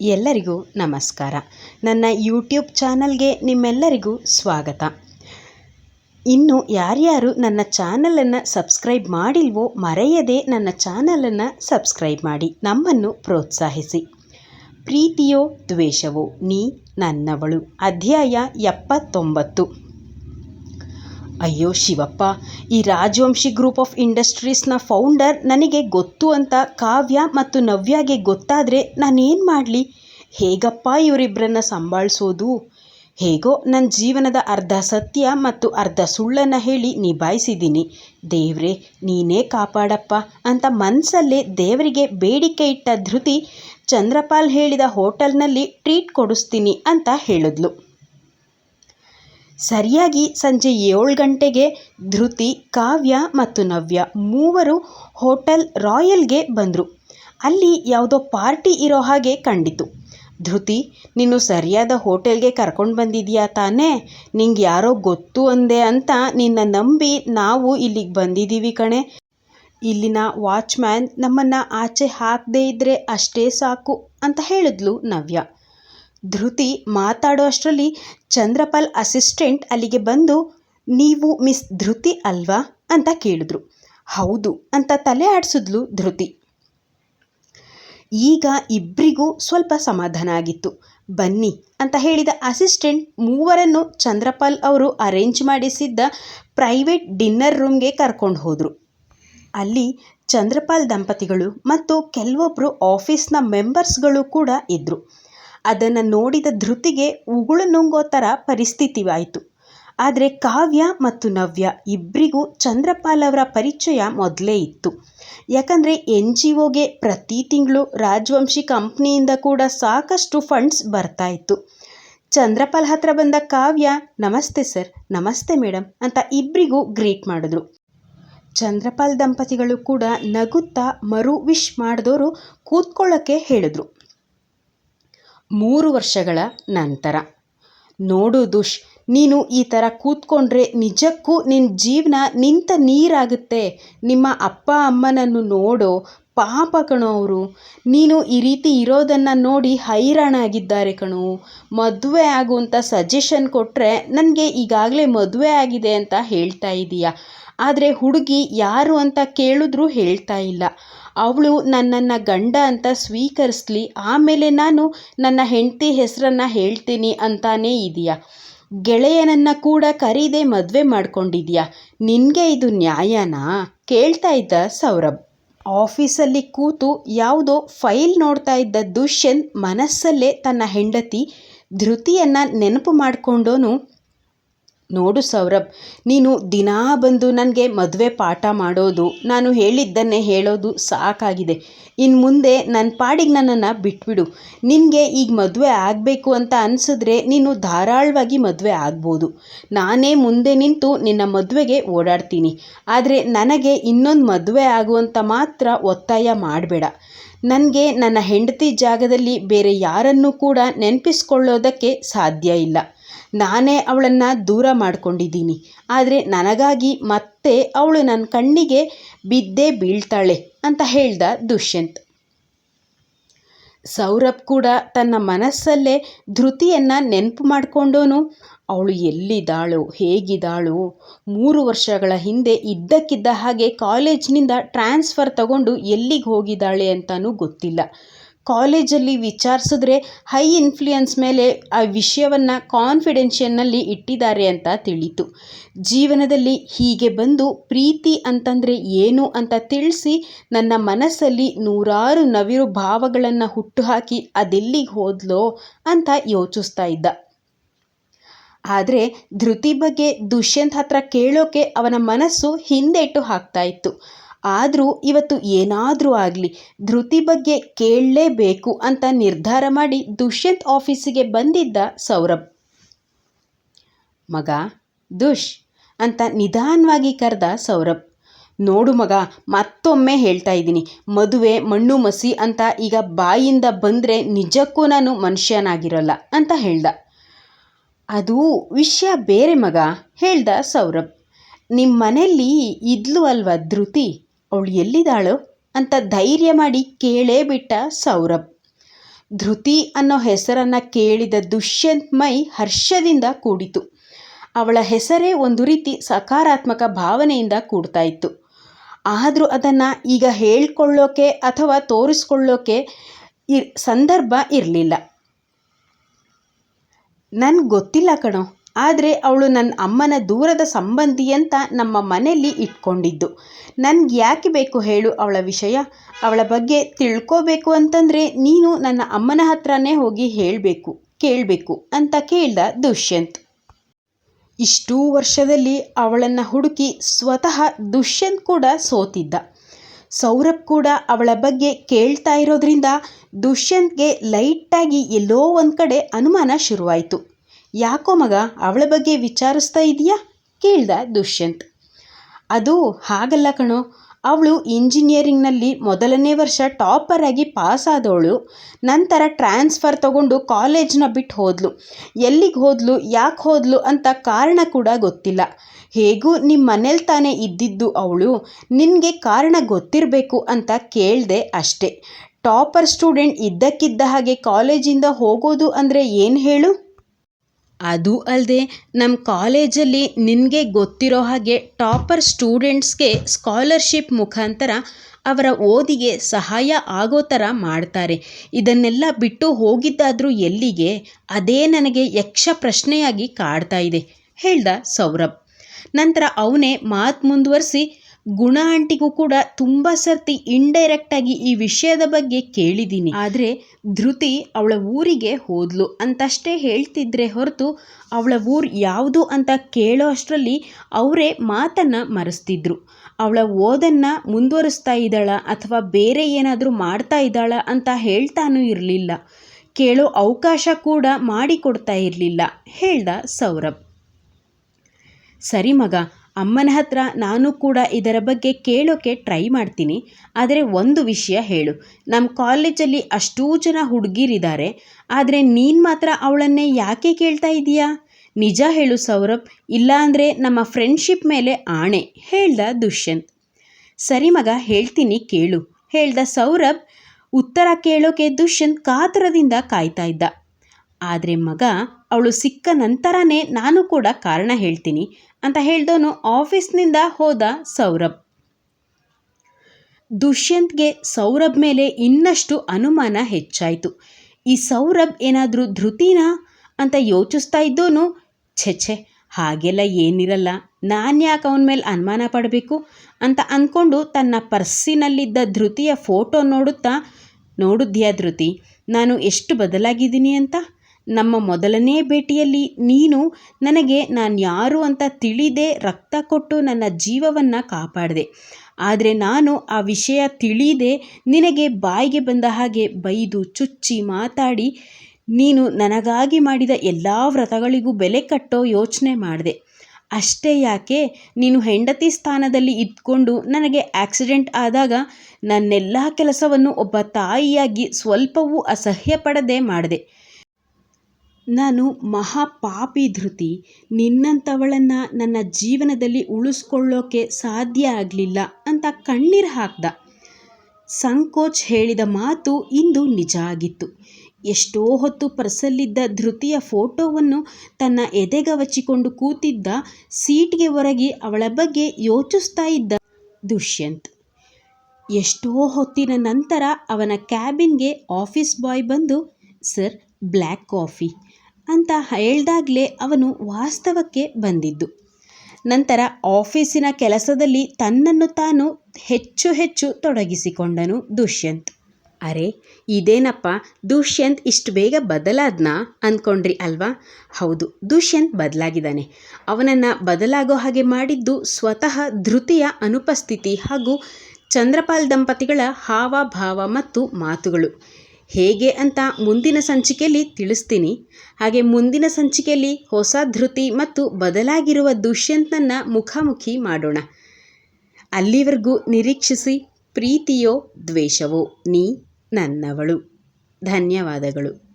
ಎಲ್ಲರಿಗೂ ನಮಸ್ಕಾರ. ನನ್ನ ಯೂಟ್ಯೂಬ್ ಚಾನಲ್ಗೆ ನಿಮ್ಮೆಲ್ಲರಿಗೂ ಸ್ವಾಗತ. ಇನ್ನು ಯಾರ್ಯಾರು ನನ್ನ ಚಾನಲನ್ನು ಸಬ್ಸ್ಕ್ರೈಬ್ ಮಾಡಿಲ್ವೋ ಮರೆಯದೆ ನನ್ನ ಚಾನಲನ್ನು ಸಬ್ಸ್ಕ್ರೈಬ್ ಮಾಡಿ, ನಮ್ಮನ್ನು ಪ್ರೋತ್ಸಾಹಿಸಿ. ಪ್ರೀತಿಯೋ ದ್ವೇಷವೋ, ನೀ ನನ್ನವಳು. ಅಧ್ಯಾಯ ಎಪ್ಪತ್ತೊಂಬತ್ತು. ಅಯ್ಯೋ ಶಿವಪ್ಪ, ಈ ರಾಜವಂಶಿ ಗ್ರೂಪ್ ಆಫ್ ಇಂಡಸ್ಟ್ರೀಸ್ನ ಫೌಂಡರ್ ನನಗೆ ಗೊತ್ತು ಅಂತ ಕಾವ್ಯ ಮತ್ತು ನವ್ಯಾಗೆ ಗೊತ್ತಾದರೆ ನಾನೇನು ಮಾಡಲಿ? ಹೇಗಪ್ಪ ಇವರಿಬ್ಬರನ್ನ ಸಂಭಾಳಿಸೋದು? ಹೇಗೋ ನನ್ನ ಜೀವನದ ಅರ್ಧ ಸತ್ಯ ಮತ್ತು ಅರ್ಧ ಸುಳ್ಳನ್ನು ಹೇಳಿ ನಿಭಾಯಿಸಿದ್ದೀನಿ ದೇವ್ರೆ, ನೀನೇ ಕಾಪಾಡಪ್ಪ ಅಂತ ಮನಸ್ಸಲ್ಲೇ ದೇವರಿಗೆ ಬೇಡಿಕೆ ಇಟ್ಟ ಧೃತಿ ಚಂದ್ರಪಾಲ್ ಹೇಳಿದ ಹೋಟೆಲ್ನಲ್ಲಿ ಟ್ರೀಟ್ ಕೊಡಿಸ್ತೀನಿ ಅಂತ ಹೇಳಿದ್ಲು. ಸರಿಯಾಗಿ ಸಂಜೆ ಏಳು ಗಂಟೆಗೆ ಧೃತಿ, ಕಾವ್ಯ ಮತ್ತು ನವ್ಯ ಮೂವರು ಹೋಟೆಲ್ ರಾಯಲ್ಗೆ ಬಂದರು. ಅಲ್ಲಿ ಯಾವುದೋ ಪಾರ್ಟಿ ಇರೋ ಹಾಗೆ ಕಂಡಿತು. ಧೃತಿ, ನೀನು ಸರಿಯಾದ ಹೋಟೆಲ್ಗೆ ಕರ್ಕೊಂಡು ಬಂದಿದೀಯಾ ತಾನೇ? ನಿಂಗೆ ಯಾರೋ ಗೊತ್ತು ಅಂದೆ ಅಂತ ನಿನ್ನ ನಂಬಿ ನಾವು ಇಲ್ಲಿಗೆ ಬಂದಿದ್ದೀವಿ ಕಣೆ. ಇಲ್ಲಿನ ವಾಚ್ಮ್ಯಾನ್ ನಮ್ಮನ್ನು ಆಚೆ ಹಾಕದೇ ಇದ್ದರೆ ಅಷ್ಟೇ ಸಾಕು ಅಂತ ಹೇಳಿದ್ಲು ನವ್ಯ. ಧೃತಿ ಮಾತಾಡೋ ಅಷ್ಟರಲ್ಲಿ ಚಂದ್ರಪಾಲ್ ಅಸಿಸ್ಟೆಂಟ್ ಅಲ್ಲಿಗೆ ಬಂದು, ನೀವು ಮಿಸ್ ಧೃತಿ ಅಲ್ವಾ? ಅಂತ ಕೇಳಿದ್ರು. ಹೌದು ಅಂತ ತಲೆ ಆಡಿಸಿದ್ಲು ಧೃತಿ. ಈಗ ಇಬ್ಬರಿಗೂ ಸ್ವಲ್ಪ ಸಮಾಧಾನ ಆಗಿತ್ತು. ಬನ್ನಿ ಅಂತ ಹೇಳಿದ ಅಸಿಸ್ಟೆಂಟ್ ಮೂವರನ್ನು ಚಂದ್ರಪಾಲ್ ಅವರು ಅರೇಂಜ್ ಮಾಡಿಸಿದ್ದ ಪ್ರೈವೇಟ್ ಡಿನ್ನರ್ ರೂಮ್ಗೆ ಕರ್ಕೊಂಡು ಹೋದರು. ಅಲ್ಲಿ ಚಂದ್ರಪಾಲ್ ದಂಪತಿಗಳು ಮತ್ತು ಕೆಲವೊಬ್ಬರು ಆಫೀಸ್ನ ಮೆಂಬರ್ಸ್ಗಳು ಕೂಡ ಇದ್ದರು ಅದನ್ನು ನೋಡಿದ ಧೃತಿಗೆ ಉಗುಳು ನುಂಗೋ ಥರ ಪರಿಸ್ಥಿತಿವಾಯಿತು. ಆದರೆ ಕಾವ್ಯ ಮತ್ತು ನವ್ಯ ಇಬ್ಬರಿಗೂ ಚಂದ್ರಪಾಲ್ ಅವರ ಪರಿಚಯ ಮೊದಲೇ ಇತ್ತು. ಯಾಕಂದರೆ ಎನ್ ಜಿ ಒಗೆ ಪ್ರತಿ ತಿಂಗಳು ರಾಜವಂಶಿ ಕಂಪ್ನಿಯಿಂದ ಕೂಡ ಸಾಕಷ್ಟು ಫಂಡ್ಸ್ ಬರ್ತಾ ಇತ್ತು. ಚಂದ್ರಪಾಲ್ ಹತ್ರ ಬಂದ ಕಾವ್ಯ, ನಮಸ್ತೆ ಸರ್, ನಮಸ್ತೆ ಮೇಡಮ್ ಅಂತ ಇಬ್ಬರಿಗೂ ಗ್ರೀಟ್ ಮಾಡಿದ್ರು. ಚಂದ್ರಪಾಲ್ ದಂಪತಿಗಳು ಕೂಡ ನಗುತ್ತಾ ಮರು ವಿಶ್ ಮಾಡಿದವರು ಕೂತ್ಕೊಳ್ಳೋಕ್ಕೆ ಹೇಳಿದ್ರು. ಮೂರು ವರ್ಷಗಳ ನಂತರ. ನೋಡು ದುಷ್, ನೀನು ಈ ಥರ ಕೂತ್ಕೊಂಡ್ರೆ ನಿಜಕ್ಕೂ ನಿನ್ನ ಜೀವನ ನಿಂತ ನೀರಾಗುತ್ತೆ. ನಿಮ್ಮ ಅಪ್ಪ ಅಮ್ಮನನ್ನು ನೋಡೋ ಪಾಪ ಕಣೋ ಅವರು ನೀನು ಈ ರೀತಿ ಇರೋದನ್ನು ನೋಡಿ ಹೈರಾಣಾಗಿದ್ದಾರೆ ಕಣೋ. ಮದುವೆ ಆಗುವಂಥ ಸಜೆಷನ್ ಕೊಟ್ಟರೆ ನನಗೆ ಈಗಾಗಲೇ ಮದುವೆ ಆಗಿದೆ ಅಂತ ಹೇಳ್ತಾ ಇದೀಯ. ಆದರೆ ಹುಡುಗಿ ಯಾರು ಅಂತ ಕೇಳಿದ್ರೂ ಹೇಳ್ತಾ ಇಲ್ಲ. ಅವಳು ನನ್ನನ್ನು ಗಂಡ ಅಂತ ಸ್ವೀಕರಿಸ್ಲಿ, ಆಮೇಲೆ ನಾನು ನನ್ನ ಹೆಂಡತಿ ಹೆಸರನ್ನು ಹೇಳ್ತೀನಿ ಅಂತಾನೇ ಇದೆಯಾ? ಗೆಳೆಯನನ್ನು ಕೂಡ ಕರೀದೆ ಮದುವೆ ಮಾಡ್ಕೊಂಡಿದ್ಯಾ? ನಿನಗೆ ಇದು ನ್ಯಾಯನಾ? ಕೇಳ್ತಾ ಇದ್ದ ಸೌರಭ್. ಆಫೀಸಲ್ಲಿ ಕೂತು ಯಾವುದೋ ಫೈಲ್ ನೋಡ್ತಾ ಇದ್ದ ದುಷ್ಯಂತ್ ಮನಸ್ಸಲ್ಲೇ ತನ್ನ ಹೆಂಡತಿ ಧೃತಿಯನ್ನು ನೆನಪು ಮಾಡಿಕೊಂಡೋನು ನೋಡು ಸೌರಭ್, ನೀನು ದಿನಾ ಬಂದು ನನಗೆ ಮದುವೆ ಪಾಠ ಮಾಡೋದು, ನಾನು ಹೇಳಿದ್ದನ್ನೇ ಹೇಳೋದು ಸಾಕಾಗಿದೆ. ಇನ್ನು ಮುಂದೆ ನನ್ನ ಪಾಡಿಗೆ ನನ್ನನ್ನು ಬಿಟ್ಬಿಡು. ನಿನಗೆ ಈಗ ಮದುವೆ ಆಗಬೇಕು ಅಂತ ಅನಿಸಿದ್ರೆ ನೀನು ಧಾರಾಳವಾಗಿ ಮದುವೆ ಆಗ್ಬೋದು. ನಾನೇ ಮುಂದೆ ನಿಂತು ನಿನ್ನ ಮದುವೆಗೆ ಓಡಾಡ್ತೀನಿ. ಆದರೆ ನನಗೆ ಇನ್ನೊಂದು ಮದುವೆ ಆಗುವಂತ ಮಾತ್ರ ಒತ್ತಾಯ ಮಾಡಬೇಡ. ನನಗೆ ನನ್ನ ಹೆಂಡತಿ ಜಾಗದಲ್ಲಿ ಬೇರೆ ಯಾರನ್ನೂ ಕೂಡ ನೆನಪಿಸ್ಕೊಳ್ಳೋದಕ್ಕೆ ಸಾಧ್ಯ ಇಲ್ಲ. ನಾನೇ ಅವಳನ್ನು ದೂರ ಮಾಡ್ಕೊಂಡಿದ್ದೀನಿ. ಆದರೆ ನನಗಾಗಿ ಮತ್ತೆ ಅವಳು ನನ್ನ ಕಣ್ಣಿಗೆ ಬಿದ್ದೇ ಬೀಳ್ತಾಳೆ ಅಂತ ಹೇಳ್ದ ದುಷ್ಯಂತ್. ಸೌರಭ್ ಕೂಡ ತನ್ನ ಮನಸ್ಸಲ್ಲೇ ಧೃತಿಯನ್ನು ನೆನಪು ಮಾಡಿಕೊಂಡೋನು. ಅವಳು ಎಲ್ಲಿದ್ದಾಳು, ಹೇಗಿದ್ದಾಳು, ಮೂರು ವರ್ಷಗಳ ಹಿಂದೆ ಇದ್ದಕ್ಕಿದ್ದ ಹಾಗೆ ಕಾಲೇಜ್ನಿಂದ ಟ್ರಾನ್ಸ್ಫರ್ ತಗೊಂಡು ಎಲ್ಲಿಗೆ ಹೋಗಿದ್ದಾಳೆ ಅಂತಲೂ ಗೊತ್ತಿಲ್ಲ. ಕಾಲೇಜಲ್ಲಿ ವಿಚಾರಿಸಿದ್ರೆ ಹೈ ಇನ್ಫ್ಲೂಯೆನ್ಸ್ ಮೇಲೆ ಆ ವಿಷಯವನ್ನು ಕಾನ್ಫಿಡೆನ್ಷಿಯನ್ನಲ್ಲಿ ಇಟ್ಟಿದ್ದಾರೆ ಅಂತ ತಿಳಿತು. ಜೀವನದಲ್ಲಿ ಹೀಗೆ ಬಂದು ಪ್ರೀತಿ ಅಂತಂದರೆ ಏನು ಅಂತ ತಿಳಿಸಿ ನನ್ನ ಮನಸ್ಸಲ್ಲಿ ನೂರಾರು ನವಿರು ಭಾವಗಳನ್ನು ಹುಟ್ಟುಹಾಕಿ ಅದೆಲ್ಲಿಗೆ ಹೋದ್ಲೋ ಅಂತ ಯೋಚಿಸ್ತಾ ಇದ್ದ. ಆದರೆ ಧೃತಿ ಬಗ್ಗೆ ದುಷ್ಯಂತ್ ಹತ್ರ ಕೇಳೋಕೆ ಅವನ ಮನಸ್ಸು ಹಿಂದೇಟು ಹಾಕ್ತಾ ಇತ್ತು. ಆದರೂ ಇವತ್ತು ಏನಾದರೂ ಆಗಲಿ, ಧೃತಿ ಬಗ್ಗೆ ಕೇಳಲೇಬೇಕು ಅಂತ ನಿರ್ಧಾರ ಮಾಡಿ ದುಷ್ಯಂತ್ ಆಫೀಸಿಗೆ ಬಂದಿದ್ದ ಸೌರಭ್. ಮಗ, ದುಷ್ ಅಂತ ನಿಧಾನವಾಗಿ ಕರೆದ ಸೌರಭ್. ನೋಡು ಮಗ, ಮತ್ತೊಮ್ಮೆ ಹೇಳ್ತಾ ಇದ್ದೀನಿ, ಮದುವೆ ಮಣ್ಣು ಮಸಿ ಅಂತ ಈಗ ಬಾಯಿಂದ ಬಂದರೆ ನಿಜಕ್ಕೂ ನಾನು ಮನುಷ್ಯನಾಗಿರಲ್ಲ ಅಂತ ಹೇಳ್ದ. ಅದು ವಿಷಯ ಬೇರೆ ಮಗ, ಹೇಳ್ದ ಸೌರಭ್. ನಿಮ್ಮ ಮನೆಯಲ್ಲಿ ಇದ್ಲು ಅಲ್ವಾ ಧೃತಿ? ಅವಳು ಎಲ್ಲಿದ್ದಾಳೋ ಅಂತ ಧೈರ್ಯ ಮಾಡಿ ಕೇಳೇ ಬಿಟ್ಟ ಸೌರಭ್. ಧೃತಿ ಅನ್ನೋ ಹೆಸರನ್ನು ಕೇಳಿದ ದುಷ್ಯಂತ್ ಮೈ ಹರ್ಷದಿಂದ ಕೂಡಿತು. ಅವಳ ಹೆಸರೇ ಒಂದು ರೀತಿ ಸಕಾರಾತ್ಮಕ ಭಾವನೆಯಿಂದ ಕೂಡ್ತಾ ಇತ್ತು. ಆದರೂ ಅದನ್ನು ಈಗ ಹೇಳ್ಕೊಳ್ಳೋಕೆ ಅಥವಾ ತೋರಿಸ್ಕೊಳ್ಳೋಕೆ ಇರ್, ಸಂದರ್ಭ ಇರಲಿಲ್ಲ. ನನ್ಗೆ ಗೊತ್ತಿಲ್ಲ ಕಣೋ. ಆದರೆ ಅವಳು ನನ್ನ ಅಮ್ಮನ ದೂರದ ಸಂಬಂಧಿ ಅಂತ ನಮ್ಮ ಮನೆಯಲ್ಲಿ ಇಟ್ಕೊಂಡಿದ್ದು. ನನಗೆ ಯಾಕೆ ಬೇಕು ಹೇಳು ಅವಳ ವಿಷಯ. ಅವಳ ಬಗ್ಗೆ ತಿಳ್ಕೋಬೇಕು ಅಂತಂದರೆ ನೀನು ನನ್ನ ಅಮ್ಮನ ಹತ್ರನೇ ಹೋಗಿ ಹೇಳಬೇಕು, ಕೇಳಬೇಕು ಅಂತ ಕೇಳ್ದ ದುಷ್ಯಂತ್. ಇಷ್ಟೂ ವರ್ಷದಲ್ಲಿ ಅವಳನ್ನು ಹುಡುಕಿ ಸ್ವತಃ ದುಷ್ಯಂತ್ ಕೂಡ ಸೋತಿದ್ದ. ಸೌರಭ್ ಕೂಡ ಅವಳ ಬಗ್ಗೆ ಕೇಳ್ತಾ ಇರೋದ್ರಿಂದ ದುಷ್ಯಂತ್ಗೆ ಲೈಟಾಗಿ ಎಲ್ಲೋ ಒಂದು ಕಡೆ ಅನುಮಾನ ಶುರುವಾಯಿತು. ಯಾಕೋ ಮಗ ಅವಳ ಬಗ್ಗೆ ವಿಚಾರಿಸ್ತಾ ಇದೀಯಾ? ಕೇಳ್ದ ದುಷ್ಯಂತ್. ಅದು ಹಾಗಲ್ಲ ಕಣೋ. ಅವಳು ಇಂಜಿನಿಯರಿಂಗ್ನಲ್ಲಿ ಮೊದಲನೇ ವರ್ಷ ಟಾಪರ್ ಆಗಿ ಪಾಸ್ ಆದವಳು. ನಂತರ ಟ್ರಾನ್ಸ್ಫರ್ ತಗೊಂಡು ಕಾಲೇಜ್ನ ಬಿಟ್ಟು ಹೋದ್ಲು. ಎಲ್ಲಿಗೆ ಹೋದ್ಲು, ಯಾಕೆ ಹೋದ್ಲು ಅಂತ ಕಾರಣ ಕೂಡ ಗೊತ್ತಿಲ್ಲ. ಹೇಗೂ ನಿಮ್ಮ ಮನೇಲಿ ತಾನೇ ಇದ್ದಿದ್ದು ಅವಳು? ನಿನಗೆ ಕಾರಣ ಗೊತ್ತಿರಬೇಕು ಅಂತ ಕೇಳಿದೆ ಅಷ್ಟೇ. ಟಾಪರ್ ಸ್ಟೂಡೆಂಟ್ ಇದ್ದಕ್ಕಿದ್ದ ಹಾಗೆ ಕಾಲೇಜಿಂದ ಹೋಗೋದು ಅಂದರೆ ಏನು ಹೇಳು? ಅದು ಅಲ್ಲದೆ ನಮ್ಮ ಕಾಲೇಜಲ್ಲಿ ನಿನಗೆ ಗೊತ್ತಿರೋ ಹಾಗೆ ಟಾಪರ್ ಸ್ಟೂಡೆಂಟ್ಸ್ಗೆ ಸ್ಕಾಲರ್ಶಿಪ್ ಮುಖಾಂತರ ಅವರ ಓದಿಗೆ ಸಹಾಯ ಆಗೋ ಥರ ಮಾಡ್ತಾರೆ. ಇದನ್ನೆಲ್ಲ ಬಿಟ್ಟು ಹೋಗಿದ್ದಾದರೂ ಎಲ್ಲಿಗೆ? ಅದೇ ನನಗೆ ಯಕ್ಷ ಪ್ರಶ್ನೆಯಾಗಿ ಕಾಡ್ತಾ ಇದೆ. ಹೇಳ್ದ ಸೌರಭ್. ನಂತರ ಅವನೇ ಮಾತು ಮುಂದುವರಿಸಿ ಗುಣ ಆಂಟಿಗೂ ಕೂಡ ತುಂಬ ಸರ್ತಿ ಇಂಡೈರೆಕ್ಟಾಗಿ ಈ ವಿಷಯದ ಬಗ್ಗೆ ಕೇಳಿದ್ದೀನಿ. ಆದರೆ ಧೃತಿ ಅವಳ ಊರಿಗೆ ಹೋದ್ಲು ಅಂತಷ್ಟೇ ಹೇಳ್ತಿದ್ರೆ ಹೊರತು ಅವಳ ಊರು ಯಾವುದು ಅಂತ ಕೇಳೋ ಅಷ್ಟರಲ್ಲಿ ಅವರೇ ಮಾತನ್ನು ಮರೆಸ್ತಿದ್ರು. ಅವಳ ಓದನ್ನು ಮುಂದುವರಿಸ್ತಾ ಇದ್ದಾಳ ಅಥವಾ ಬೇರೆ ಏನಾದರೂ ಮಾಡ್ತಾ ಇದ್ದಾಳ ಅಂತ ಹೇಳ್ತಾನೂ ಇರಲಿಲ್ಲ. ಕೇಳೋ ಅವಕಾಶ ಕೂಡ ಮಾಡಿಕೊಡ್ತಾ ಇರಲಿಲ್ಲ, ಹೇಳ್ದ ಸೌರಭ್. ಸರಿ ಮಗ ಅಮ್ಮನ ಹತ್ರ ನಾನು ಕೂಡ ಇದರ ಬಗ್ಗೆ ಕೇಳೋಕೆ ಟ್ರೈ ಮಾಡ್ತೀನಿ. ಆದರೆ ಒಂದು ವಿಷಯ ಹೇಳು. ನಮ್ಮ ಕಾಲೇಜಲ್ಲಿ ಅಷ್ಟೂ ಜನ ಹುಡುಗಿರಿದ್ದಾರೆ ಆದರೆ ನೀನು ಮಾತ್ರ ಅವಳನ್ನೇ ಯಾಕೆ ಕೇಳ್ತಾ ಇದೀಯಾ ನಿಜ ಹೇಳು ಸೌರಭ್. ಇಲ್ಲಾಂದರೆ ನಮ್ಮ ಫ್ರೆಂಡ್ಶಿಪ್ ಮೇಲೆ ಆಣೆ. ಹೇಳ್ದ ದುಷ್ಯಂತ್. ಸರಿ ಮಗ, ಹೇಳ್ತೀನಿ ಕೇಳು. ಹೇಳ್ದ ಸೌರಭ್, ಉತ್ತರ ಕೇಳೋಕೆ ದುಷ್ಯಂತ್ ಕಾತರದಿಂದ ಕಾಯ್ತಾ ಇದ್ದ. ಆದರೆ ಮಗ, ಅವಳು ಸಿಕ್ಕ ನಂತರನೇ ನಾನು ಕೂಡ ಕಾರಣ ಹೇಳ್ತೀನಿ. ಅಂತ ಹೇಳ್ದವನು ಆಫೀಸ್ನಿಂದ ಹೋದ ಸೌರಭ್. ದುಷ್ಯಂತ್ಗೆ ಸೌರಭ್ ಮೇಲೆ ಇನ್ನಷ್ಟು ಅನುಮಾನ ಹೆಚ್ಚಾಯಿತು. ಈ ಸೌರಭ್ ಏನಾದರೂ ಧೃತಿನಾ ಅಂತ ಯೋಚಿಸ್ತಾ ಇದ್ದೋನು ಛೆ ಹಾಗೆಲ್ಲ ಏನಿರಲ್ಲ, ನಾನು ಯಾಕೆ ಅವನ ಮೇಲೆ ಅನುಮಾನ ಪಡಬೇಕು ಅಂತ ಅಂದ್ಕೊಂಡು ತನ್ನ ಪರ್ಸಿನಲ್ಲಿದ್ದ ಧೃತಿಯ ಫೋಟೋ ನೋಡುತ್ತಾ, ನೋಡಿದ್ಯಾ ಧೃತಿ, ನಾನು ಎಷ್ಟು ಬದಲಾಗಿದ್ದೀನಿ ಅಂತ? ನಮ್ಮ ಮೊದಲನೇ ಭೇಟಿಯಲ್ಲಿ ನೀನು ನನಗೆ ನಾನು ಯಾರು ಅಂತ ತಿಳಿದೆ ರಕ್ತ ಕೊಟ್ಟು ನನ್ನ ಜೀವವನ್ನು ಕಾಪಾಡಿದೆ. ಆದರೆ ನಾನು ಆ ವಿಷಯ ತಿಳಿದೆ ನಿನಗೆ ಬಾಯಿಗೆ ಬಂದ ಹಾಗೆ ಬೈದು ಚುಚ್ಚಿ ಮಾತಾಡಿ ನೀನು ನನಗಾಗಿ ಮಾಡಿದ ಎಲ್ಲ ವ್ರತಗಳಿಗೂ ಬೆಲೆ ಕಟ್ಟೋ ಯೋಚನೆ ಮಾಡಿದೆ. ಅಷ್ಟೇ ಯಾಕೆ? ನೀನು ಹೆಂಡತಿ ಸ್ಥಾನದಲ್ಲಿ ಇದ್ಕೊಂಡು ನನಗೆ ಆಕ್ಸಿಡೆಂಟ್ ಆದಾಗ ನನ್ನೆಲ್ಲ ಕೆಲಸವನ್ನು ಒಬ್ಬ ತಾಯಿಯಾಗಿ ಸ್ವಲ್ಪವೂ ಅಸಹ್ಯ ಪಡದೆ ಮಾಡಿದೆ. ನಾನು ಮಹಾಪಾಪಿ ಧೃತಿ. ನಿನ್ನಂಥವಳನ್ನು ನನ್ನ ಜೀವನದಲ್ಲಿ ಉಳಿಸ್ಕೊಳ್ಳೋಕೆ ಸಾಧ್ಯ ಆಗಲಿಲ್ಲ ಅಂತ ಕಣ್ಣೀರು ಹಾಕ್ದ. ಸಂಕೋಚ್ ಹೇಳಿದ ಮಾತು ಇಂದು ನಿಜ ಆಗಿತ್ತು. ಎಷ್ಟೋ ಹೊತ್ತು ಪರ್ಸಲ್ಲಿದ್ದ ಧೃತಿಯ ಫೋಟೋವನ್ನು ತನ್ನ ಎದೆಗವಚಿಕೊಂಡು ಕೂತಿದ್ದ ಸೀಟ್ಗೆ ಹೊರಗಿ ಅವಳ ಬಗ್ಗೆ ಯೋಚಿಸ್ತಾ ಇದ್ದ ದುಷ್ಯಂತ್. ಎಷ್ಟೋ ಹೊತ್ತಿನ ನಂತರ ಅವನ ಕ್ಯಾಬಿನ್ಗೆ ಆಫೀಸ್ ಬಾಯ್ ಬಂದು, ಸರ್, ಬ್ಲ್ಯಾಕ್ ಕಾಫಿ. ಅಂತ ಹೇಳ್ದಾಗಲೇ ಅವನು ವಾಸ್ತವಕ್ಕೆ ಬಂದಿದ್ದು. ನಂತರ ಆಫೀಸಿನ ಕೆಲಸದಲ್ಲಿ ತನ್ನನ್ನು ತಾನು ಹೆಚ್ಚು ಹೆಚ್ಚು ತೊಡಗಿಸಿಕೊಂಡನು ದುಷ್ಯಂತ್. ಅರೆ, ಇದೇನಪ್ಪ? ದುಷ್ಯಂತ್ ಇಷ್ಟು ಬೇಗ ಬದಲಾದ್ನಾ ಅಂದ್ಕೊಂಡ್ರಿ ಅಲ್ವಾ? ಹೌದು, ದುಷ್ಯಂತ್ ಬದಲಾಗಿದ್ದಾನೆ. ಅವನನ್ನು ಬದಲಾಗೋ ಹಾಗೆ ಮಾಡಿದ್ದು ಸ್ವತಃ ಧೃತಿಯ ಅನುಪಸ್ಥಿತಿ ಹಾಗೂ ಚಂದ್ರಪಾಲ್ ದಂಪತಿಗಳ ಹಾವಭಾವ ಮತ್ತು ಮಾತುಗಳು. ಹೇಗೆ ಅಂತ ಮುಂದಿನ ಸಂಚಿಕೆಯಲ್ಲಿ ತಿಳಿಸ್ತೀನಿ. ಹಾಗೆ ಮುಂದಿನ ಸಂಚಿಕೆಯಲ್ಲಿ ಹೊಸ ಧೃತಿ ಮತ್ತು ಬದಲಾಗಿರುವ ದುಷ್ಯಂತನನ್ನು ಮುಖಾಮುಖಿ ಮಾಡೋಣ. ಅಲ್ಲಿವರೆಗೂ ನಿರೀಕ್ಷಿಸಿ, ಪ್ರೀತಿಯೋ ದ್ವೇಷವೋ, ನೀ ನನ್ನವಳು. ಧನ್ಯವಾದಗಳು.